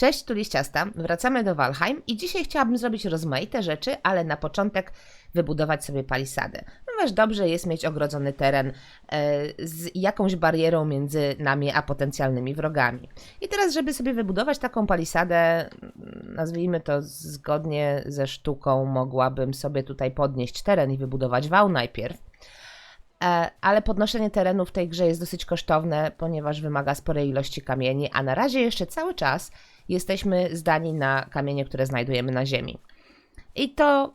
Cześć, tu Liściasta. Wracamy do Walheim i dzisiaj chciałabym zrobić rozmaite rzeczy, ale na początek wybudować sobie palisadę. Ponieważ dobrze jest mieć ogrodzony teren e, z jakąś barierą między nami a potencjalnymi wrogami. I teraz, żeby sobie wybudować taką palisadę, nazwijmy to zgodnie ze sztuką, mogłabym sobie tutaj podnieść teren i wybudować wał najpierw. E, ale podnoszenie terenu w tej grze jest dosyć kosztowne, ponieważ wymaga sporej ilości kamieni, a na razie jeszcze cały czas jesteśmy zdani na kamienie, które znajdujemy na ziemi. I to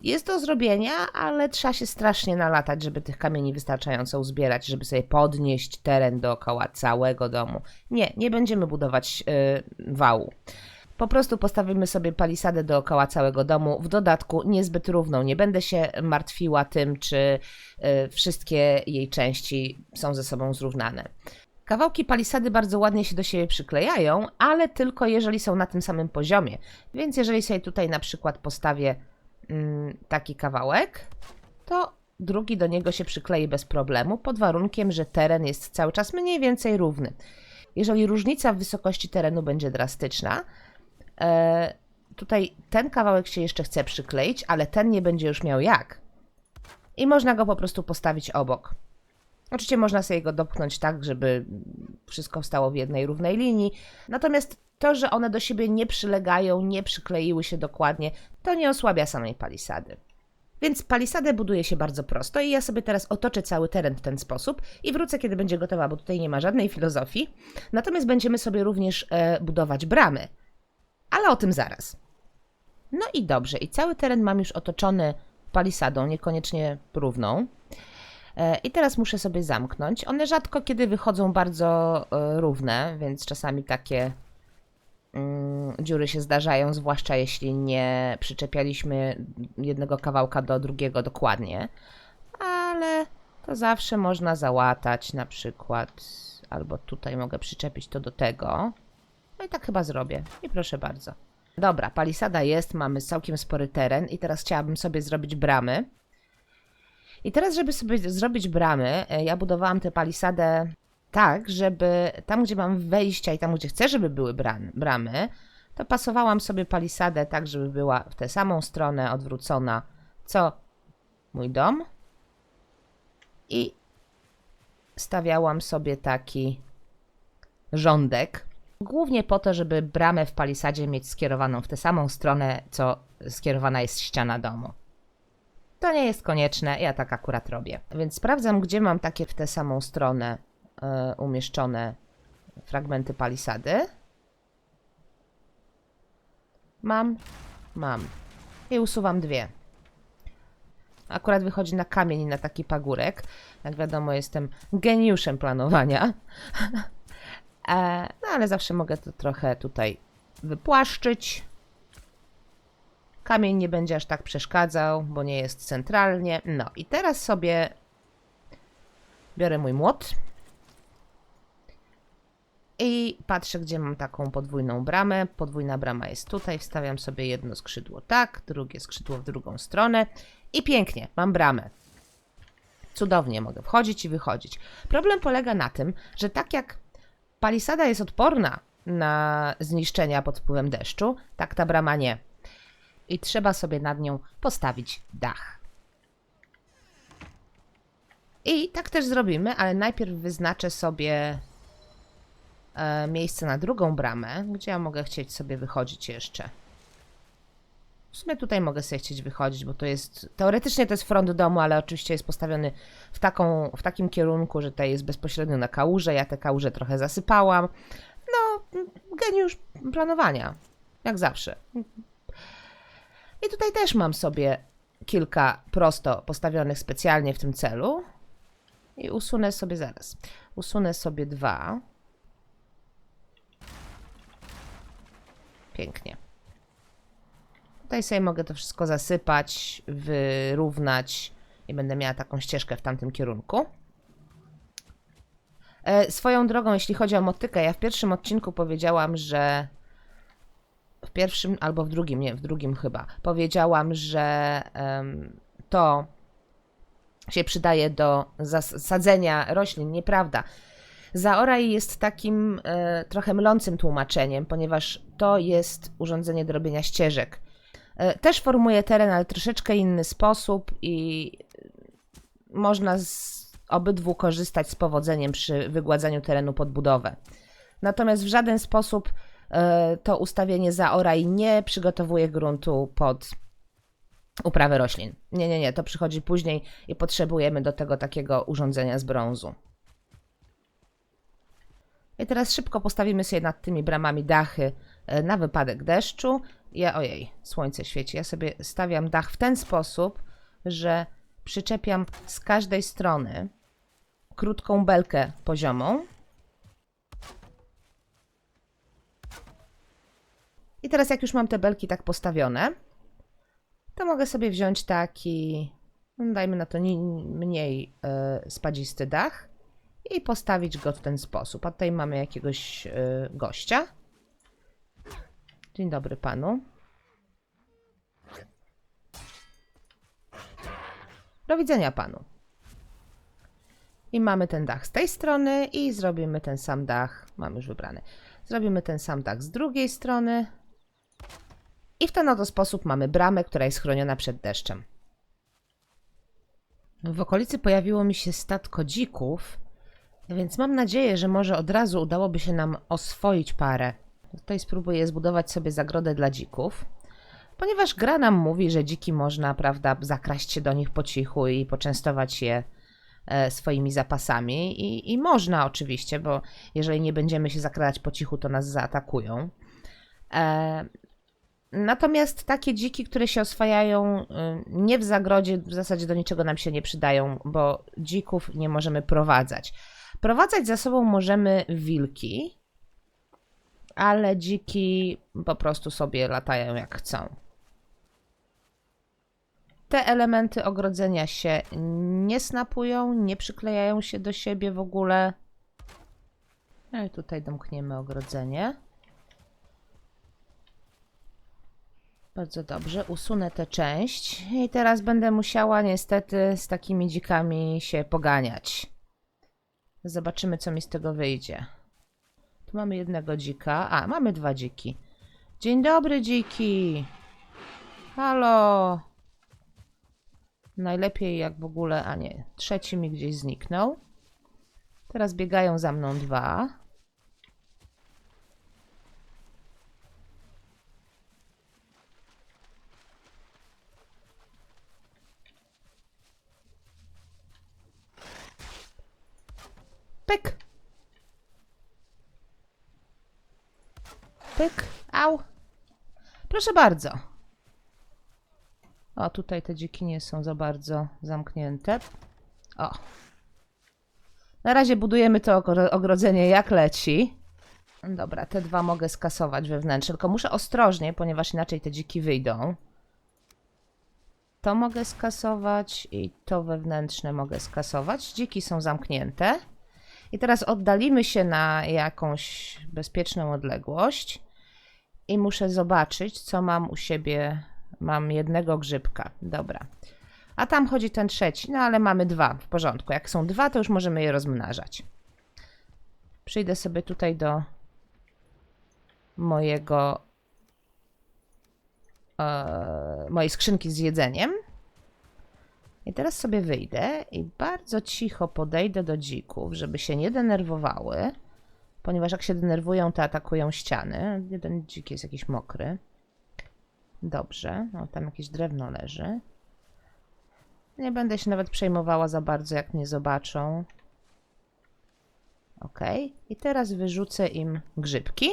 jest do zrobienia, ale trzeba się strasznie nalatać, żeby tych kamieni wystarczająco uzbierać, żeby sobie podnieść teren dookoła całego domu. Nie, nie będziemy budować yy, wału. Po prostu postawimy sobie palisadę dookoła całego domu, w dodatku niezbyt równą. Nie będę się martwiła tym, czy y, wszystkie jej części są ze sobą zrównane. Kawałki palisady bardzo ładnie się do siebie przyklejają, ale tylko jeżeli są na tym samym poziomie. Więc jeżeli sobie tutaj na przykład postawię mm, taki kawałek, to drugi do niego się przyklei bez problemu, pod warunkiem, że teren jest cały czas mniej więcej równy. Jeżeli różnica w wysokości terenu będzie drastyczna, e, tutaj ten kawałek się jeszcze chce przykleić, ale ten nie będzie już miał jak. I można go po prostu postawić obok. Oczywiście można sobie go dopchnąć tak, żeby wszystko stało w jednej równej linii. Natomiast to, że one do siebie nie przylegają, nie przykleiły się dokładnie, to nie osłabia samej palisady. Więc palisadę buduje się bardzo prosto i ja sobie teraz otoczę cały teren w ten sposób i wrócę, kiedy będzie gotowa, bo tutaj nie ma żadnej filozofii. Natomiast będziemy sobie również e, budować bramy. Ale o tym zaraz. No i dobrze, i cały teren mam już otoczony palisadą, niekoniecznie równą. E, I teraz muszę sobie zamknąć. One rzadko kiedy wychodzą bardzo e, równe, więc czasami takie mm, dziury się zdarzają, zwłaszcza jeśli nie przyczepialiśmy jednego kawałka do drugiego dokładnie. Ale to zawsze można załatać, na przykład, albo tutaj mogę przyczepić to do tego. No i tak chyba zrobię. I proszę bardzo. Dobra, palisada jest, mamy całkiem spory teren i teraz chciałabym sobie zrobić bramy. I teraz, żeby sobie zrobić bramy, e, ja budowałam tę palisadę tak, żeby tam, gdzie mam wejścia i tam, gdzie chcę, żeby były bram, bramy, to pasowałam sobie palisadę tak, żeby była w tę samą stronę odwrócona, co mój dom. I stawiałam sobie taki rządek, głównie po to, żeby bramę w palisadzie mieć skierowaną w tę samą stronę, co skierowana jest ściana domu. To nie jest konieczne, ja tak akurat robię. Więc sprawdzam, gdzie mam takie w tę samą stronę y, umieszczone fragmenty palisady. Mam, mam. I usuwam dwie. Akurat wychodzi na kamień i na taki pagórek. Jak wiadomo, jestem geniuszem planowania. e, no ale zawsze mogę to trochę tutaj wypłaszczyć. Kamień nie będzie aż tak przeszkadzał, bo nie jest centralnie. No i teraz sobie biorę mój młot i patrzę, gdzie mam taką podwójną bramę. Podwójna brama jest tutaj. Wstawiam sobie jedno skrzydło tak, drugie skrzydło w drugą stronę i pięknie, mam bramę. Cudownie mogę wchodzić i wychodzić. Problem polega na tym, że tak jak palisada jest odporna na zniszczenia pod wpływem deszczu, tak ta brama nie i trzeba sobie nad nią postawić dach. I tak też zrobimy, ale najpierw wyznaczę sobie e, miejsce na drugą bramę, gdzie ja mogę chcieć sobie wychodzić jeszcze. W sumie tutaj mogę sobie chcieć wychodzić, bo to jest. Teoretycznie to jest front domu, ale oczywiście jest postawiony w, taką, w takim kierunku, że tutaj jest bezpośrednio na kałuże. Ja te kałuże trochę zasypałam. No, geniusz planowania. Jak zawsze. I tutaj też mam sobie kilka prosto postawionych specjalnie w tym celu. I usunę sobie zaraz. Usunę sobie dwa. Pięknie. Tutaj sobie mogę to wszystko zasypać, wyrównać i będę miała taką ścieżkę w tamtym kierunku. E, swoją drogą, jeśli chodzi o motykę, ja w pierwszym odcinku powiedziałam, że w pierwszym albo w drugim, nie, w drugim chyba, powiedziałam, że to się przydaje do zasadzenia roślin. Nieprawda. Zaoraj jest takim e, trochę mylącym tłumaczeniem, ponieważ to jest urządzenie do robienia ścieżek. E, też formuje teren, ale troszeczkę inny sposób i można z obydwu korzystać z powodzeniem przy wygładzaniu terenu pod budowę. Natomiast w żaden sposób to ustawienie zaoraj nie przygotowuje gruntu pod uprawę roślin. Nie, nie, nie, to przychodzi później i potrzebujemy do tego takiego urządzenia z brązu. I teraz szybko postawimy sobie nad tymi bramami dachy e, na wypadek deszczu. Ja, ojej, słońce świeci. Ja sobie stawiam dach w ten sposób, że przyczepiam z każdej strony krótką belkę poziomą. I teraz jak już mam te belki tak postawione, to mogę sobie wziąć taki, no dajmy na to ni- mniej y, spadzisty dach i postawić go w ten sposób. A tutaj mamy jakiegoś y, gościa. Dzień dobry panu. Do widzenia panu. I mamy ten dach z tej strony i zrobimy ten sam dach. Mam już wybrany. Zrobimy ten sam dach z drugiej strony. I w ten oto sposób mamy bramę, która jest chroniona przed deszczem. W okolicy pojawiło mi się statko dzików, więc mam nadzieję, że może od razu udałoby się nam oswoić parę. Tutaj spróbuję zbudować sobie zagrodę dla dzików, ponieważ gra nam mówi, że dziki można, prawda, zakraść się do nich po cichu i poczęstować je e, swoimi zapasami. I, I można oczywiście, bo jeżeli nie będziemy się zakradać po cichu, to nas zaatakują. Natomiast takie dziki, które się oswajają y, nie w zagrodzie, w zasadzie do niczego nam się nie przydają, bo dzików nie możemy prowadzać. Prowadzać za sobą możemy wilki, ale dziki po prostu sobie latają jak chcą. Te elementy ogrodzenia się nie snapują, nie przyklejają się do siebie w ogóle. No i tutaj domkniemy ogrodzenie. Bardzo dobrze, usunę tę część i teraz będę musiała niestety z takimi dzikami się poganiać. Zobaczymy, co mi z tego wyjdzie. Tu mamy jednego dzika. A, mamy dwa dziki. Dzień dobry, dziki. Halo. Najlepiej jak w ogóle, a nie, trzeci mi gdzieś zniknął. Teraz biegają za mną dwa. Pyk. Pyk. Au. Proszę bardzo. O, tutaj te dziki nie są za bardzo zamknięte. O. Na razie budujemy to ogro- ogrodzenie jak leci. Dobra, te dwa mogę skasować wewnętrznie, tylko muszę ostrożnie, ponieważ inaczej te dziki wyjdą. To mogę skasować i to wewnętrzne mogę skasować. Dziki są zamknięte. I teraz oddalimy się na jakąś bezpieczną odległość i muszę zobaczyć, co mam u siebie. Mam jednego grzybka. Dobra. A tam chodzi ten trzeci, no ale mamy dwa. W porządku. Jak są dwa, to już możemy je rozmnażać. Przyjdę sobie tutaj do mojego e, mojej skrzynki z jedzeniem. I teraz sobie wyjdę i bardzo cicho podejdę do dzików, żeby się nie denerwowały, ponieważ jak się denerwują, to atakują ściany. Jeden dzik jest jakiś mokry. Dobrze, no tam jakieś drewno leży. Nie będę się nawet przejmowała za bardzo, jak mnie zobaczą. Ok, i teraz wyrzucę im grzybki.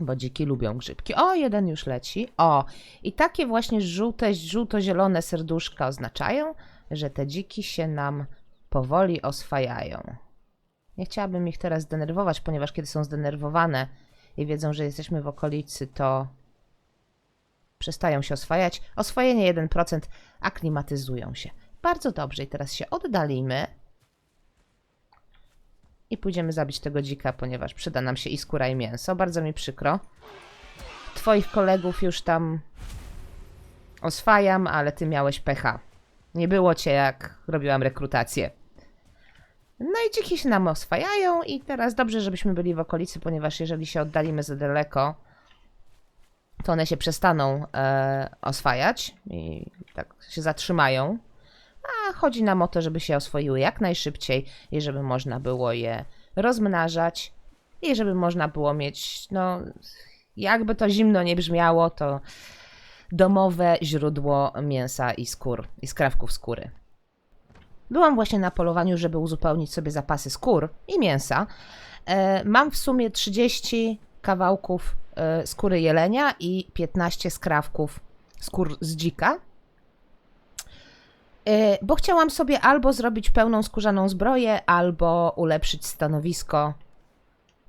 Bo dziki lubią grzybki. O, jeden już leci. O, i takie właśnie żółte, żółto-zielone serduszka oznaczają, że te dziki się nam powoli oswajają. Nie chciałabym ich teraz denerwować, ponieważ kiedy są zdenerwowane i wiedzą, że jesteśmy w okolicy, to przestają się oswajać. Oswojenie 1%, aklimatyzują się. Bardzo dobrze. I teraz się oddalimy i pójdziemy zabić tego dzika, ponieważ przyda nam się i skóra, i mięso. Bardzo mi przykro. Twoich kolegów już tam oswajam, ale ty miałeś pecha. Nie było cię, jak robiłam rekrutację. No i dziki się nam oswajają i teraz dobrze, żebyśmy byli w okolicy, ponieważ jeżeli się oddalimy za daleko, to one się przestaną e, oswajać i tak się zatrzymają. A chodzi nam o to, żeby się oswoiły jak najszybciej i żeby można było je rozmnażać i żeby można było mieć, no, jakby to zimno nie brzmiało, to domowe źródło mięsa i skór, i skrawków skóry. Byłam właśnie na polowaniu, żeby uzupełnić sobie zapasy skór i mięsa. E, mam w sumie 30 kawałków e, skóry jelenia i 15 skrawków skór z dzika. E, bo chciałam sobie albo zrobić pełną skórzaną zbroję, albo ulepszyć stanowisko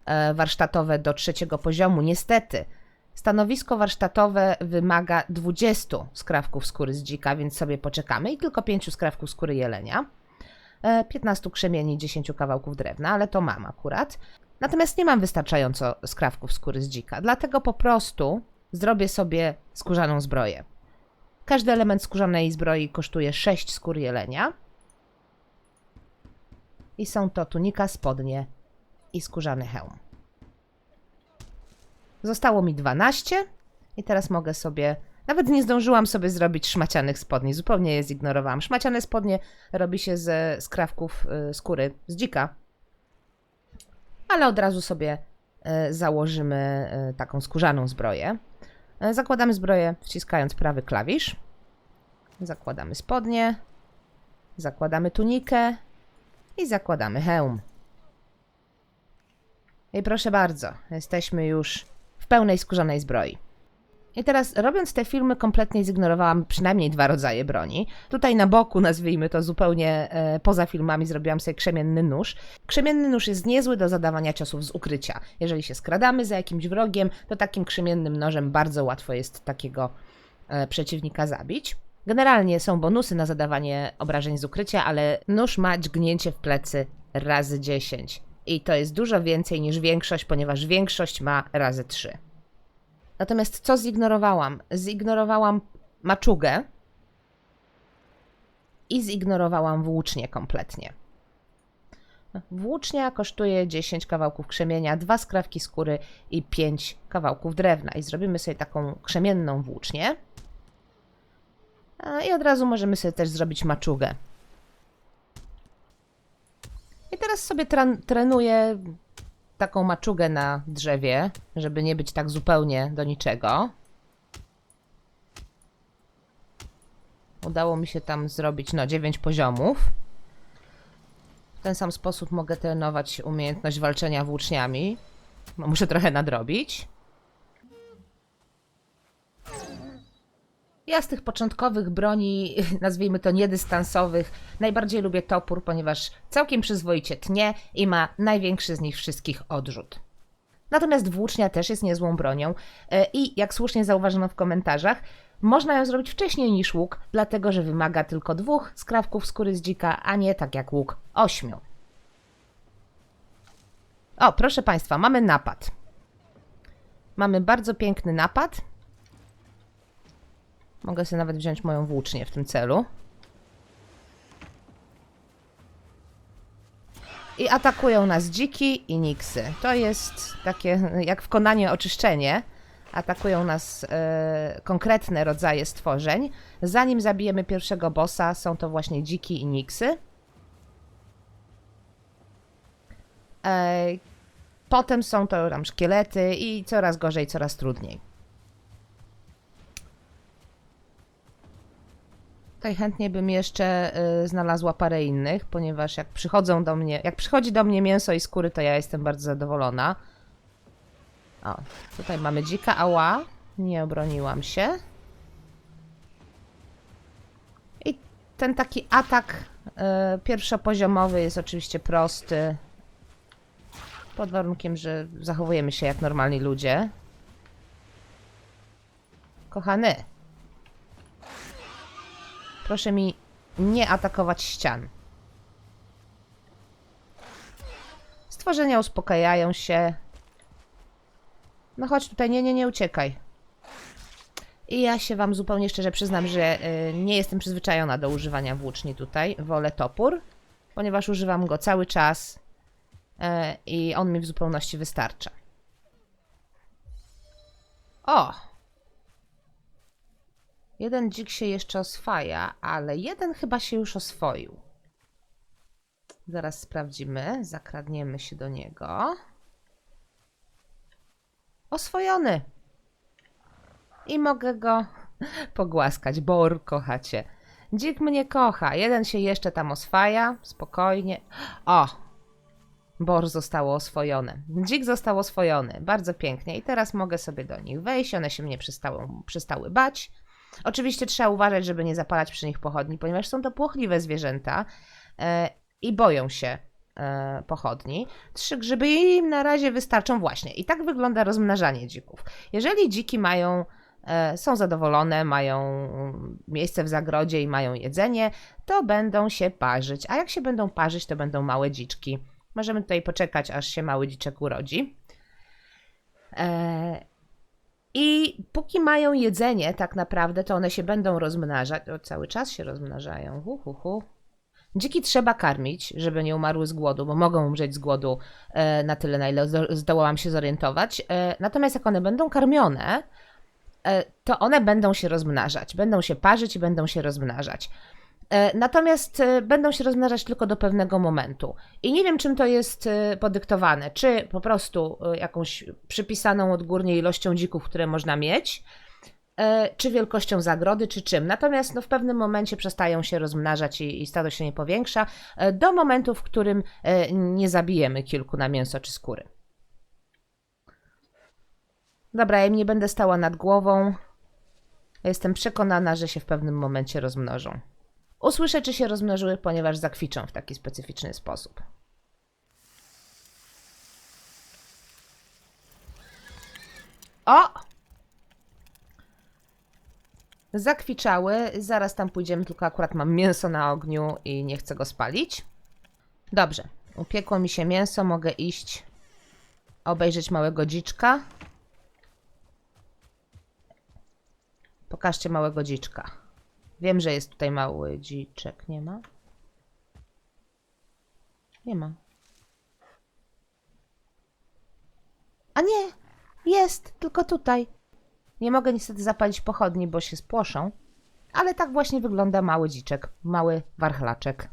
e, warsztatowe do trzeciego poziomu. Niestety, stanowisko warsztatowe wymaga 20 skrawków skóry z dzika, więc sobie poczekamy i tylko 5 skrawków skóry jelenia. E, 15 krzemieni, 10 kawałków drewna, ale to mam akurat. Natomiast nie mam wystarczająco skrawków skóry z dzika, dlatego po prostu zrobię sobie skórzaną zbroję. Każdy element skórzanej zbroi kosztuje 6 skór jelenia. I są to tunika, spodnie i skórzany hełm. Zostało mi 12 i teraz mogę sobie. Nawet nie zdążyłam sobie zrobić szmacianych spodni, zupełnie je zignorowałam. Szmaciane spodnie robi się ze skrawków y, skóry z dzika, ale od razu sobie y, założymy y, taką skórzaną zbroję. Y, Zakładamy zbroję wciskając prawy klawisz. Zakładamy spodnie, zakładamy tunikę i zakładamy hełm. I proszę bardzo, jesteśmy już w pełnej skórzanej zbroi. I teraz, robiąc te filmy, kompletnie zignorowałam przynajmniej dwa rodzaje broni. Tutaj na boku, nazwijmy to zupełnie e, poza filmami, zrobiłam sobie krzemienny nóż. Krzemienny nóż jest niezły do zadawania ciosów z ukrycia. Jeżeli się skradamy za jakimś wrogiem, to takim krzemiennym nożem bardzo łatwo jest takiego e, przeciwnika zabić. Generalnie są bonusy na zadawanie obrażeń z ukrycia, ale nóż ma dźgnięcie w plecy razy 10. I to jest dużo więcej niż większość, ponieważ większość ma razy 3. Natomiast co zignorowałam? Zignorowałam maczugę i zignorowałam włócznię kompletnie. Włócznia kosztuje 10 kawałków krzemienia, 2 skrawki skóry i 5 kawałków drewna. I zrobimy sobie taką krzemienną włócznię. I od razu możemy sobie też zrobić maczugę. I teraz sobie trenuję taką maczugę na drzewie, żeby nie być tak zupełnie do niczego. Udało mi się tam zrobić, no, 9 poziomów. W ten sam sposób mogę trenować umiejętność walczenia włóczniami. Muszę trochę nadrobić. Ja z tych początkowych broni, nazwijmy to niedystansowych, najbardziej lubię topór, ponieważ całkiem przyzwoicie tnie i ma największy z nich wszystkich odrzut. Natomiast włócznia też jest niezłą bronią e, i jak słusznie zauważono w komentarzach, można ją zrobić wcześniej niż łuk, dlatego że wymaga tylko dwóch skrawków skóry z dzika, a nie tak jak łuk ośmiu. O, proszę Państwa, mamy napad. Mamy bardzo piękny napad. Mogę sobie nawet wziąć moją włócznię w tym celu. I atakują nas dziki i niksy. To jest takie jak w Konanie oczyszczenie. Atakują nas e, konkretne rodzaje stworzeń. Zanim zabijemy pierwszego bossa, są to właśnie dziki i niksy. E, potem są to tam szkielety i coraz gorzej, coraz trudniej. Tutaj chętnie bym jeszcze y, znalazła parę innych, ponieważ jak przychodzą do mnie, jak przychodzi do mnie mięso i skóry, to ja jestem bardzo zadowolona. O, tutaj mamy dzika, ała, nie obroniłam się. I ten taki atak y, pierwszopoziomowy jest oczywiście prosty. Pod warunkiem, że zachowujemy się jak normalni ludzie. Kochany, Proszę mi nie atakować ścian. Stworzenia uspokajają się. No chodź tutaj, nie, nie, nie uciekaj. I ja się wam zupełnie szczerze przyznam, że y, nie jestem przyzwyczajona do używania włóczni tutaj. Wolę topór. ponieważ używam go cały czas e, i on mi w zupełności wystarcza. O! Jeden dzik się jeszcze oswaja, ale jeden chyba się już oswoił. Zaraz sprawdzimy, zakradniemy się do niego. Oswojony. I mogę go pogłaskać. Bor, kochacie. Dzik mnie kocha. Jeden się jeszcze tam oswaja. Spokojnie. O! Bor zostało oswojone. Dzik został oswojony. Bardzo pięknie. I teraz mogę sobie do nich wejść. One się mnie przestały, przestały bać. Oczywiście trzeba uważać, żeby nie zapalać przy nich pochodni, ponieważ są to płochliwe zwierzęta e, i boją się e, pochodni. Trzy grzyby im na razie wystarczą właśnie. I tak wygląda rozmnażanie dzików. Jeżeli dziki mają, e, są zadowolone, mają miejsce w zagrodzie i mają jedzenie, to będą się parzyć. A jak się będą parzyć, to będą małe dziczki. Możemy tutaj poczekać, aż się mały dziczek urodzi. I póki mają jedzenie, tak naprawdę, to one się będą rozmnażać. O, cały czas się rozmnażają. Hu, hu, hu. Dziki trzeba karmić, żeby nie umarły z głodu, bo mogą umrzeć z głodu e, na tyle, na ile zdo- zdołałam się zorientować. E, natomiast jak one będą karmione, e, to one będą się rozmnażać. Będą się parzyć i będą się rozmnażać. E, Natomiast e, będą się rozmnażać tylko do pewnego momentu. I nie wiem, czym to jest e, podyktowane. Czy po prostu jakąś przypisaną odgórnie ilością dzików, które można mieć, czy wielkością zagrody, czy czym. Natomiast no, w pewnym momencie przestają się rozmnażać i, i stado się nie powiększa, do momentu, w którym nie zabijemy kilku na mięso czy skóry. Dobra, ja nie będę stała nad głową. Jestem przekonana, że się w pewnym momencie rozmnożą. Usłyszę, czy się rozmnożyły, ponieważ zakwiczą w taki specyficzny sposób. O! Zakwiczały. Zaraz tam pójdziemy, tylko akurat mam mięso na ogniu i nie chcę go spalić. Dobrze. Upiekło mi się mięso, mogę iść obejrzeć małego dziczka. Pokażcie małego dziczka. Wiem, że jest tutaj mały dziczek. Nie ma? Nie ma. A nie! Jest! Tylko tutaj. Nie mogę niestety zapalić pochodni, bo się spłoszą. Ale tak właśnie wygląda mały dziczek. Mały warchlaczek.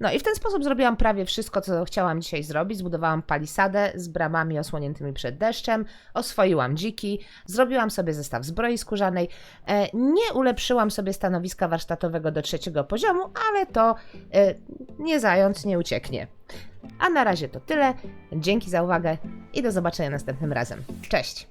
No i w ten sposób zrobiłam prawie wszystko, co chciałam dzisiaj zrobić. Zbudowałam palisadę z bramami osłoniętymi przed deszczem, oswoiłam dziki, zrobiłam sobie zestaw zbroi skórzanej. E, nie ulepszyłam sobie stanowiska warsztatowego do trzeciego poziomu, ale to e, nie zając, nie ucieknie. A na razie to tyle. Dzięki za uwagę i do zobaczenia następnym razem. Cześć!